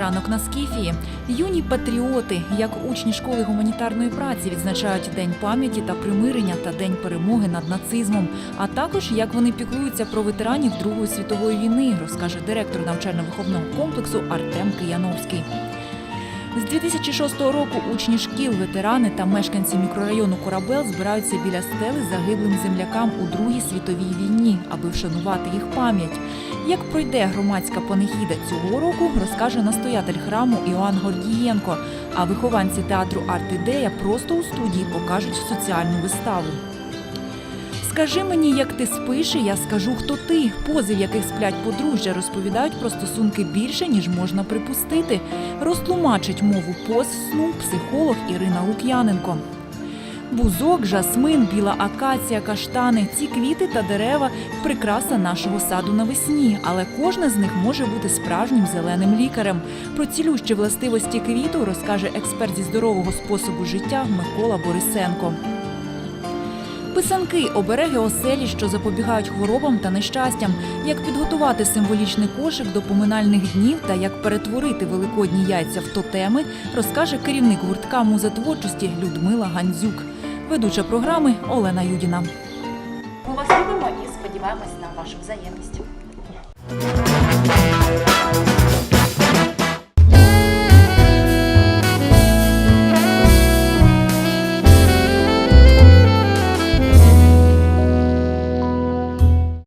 Ранок на Скіфії. Юні патріоти, як учні школи гуманітарної праці, відзначають День пам'яті та примирення та День перемоги над нацизмом, а також як вони піклуються про ветеранів Другої світової війни, розкаже директор навчально-виховного комплексу Артем Кияновський. З 2006 року учні шкіл, ветерани та мешканці мікрорайону Корабел збираються біля стели загиблим землякам у Другій світовій війні, аби вшанувати їх пам'ять. Як пройде громадська панихіда цього року, розкаже настоятель храму Іоанн Гордієнко. А вихованці театру Арт-ідея просто у студії покажуть соціальну виставу. Скажи мені, як ти спиш, і я скажу, хто ти. Пози, в яких сплять подружжя, розповідають про стосунки більше, ніж можна припустити. Розтлумачить мову поз сну психолог Ірина Лук'яненко. Бузок, жасмин, біла акація, каштани ці квіти та дерева прикраса нашого саду навесні, але кожна з них може бути справжнім зеленим лікарем. Про цілющі властивості квіту розкаже експерт зі здорового способу життя Микола Борисенко. Писанки обереги оселі, що запобігають хворобам та нещастям, як підготувати символічний кошик до поминальних днів та як перетворити великодні яйця в тотеми, розкаже керівник гуртка муза творчості Людмила Гандзюк. Ведуча програми Олена Юдіна. Ми вас любимо і сподіваємось на вашу взаємність.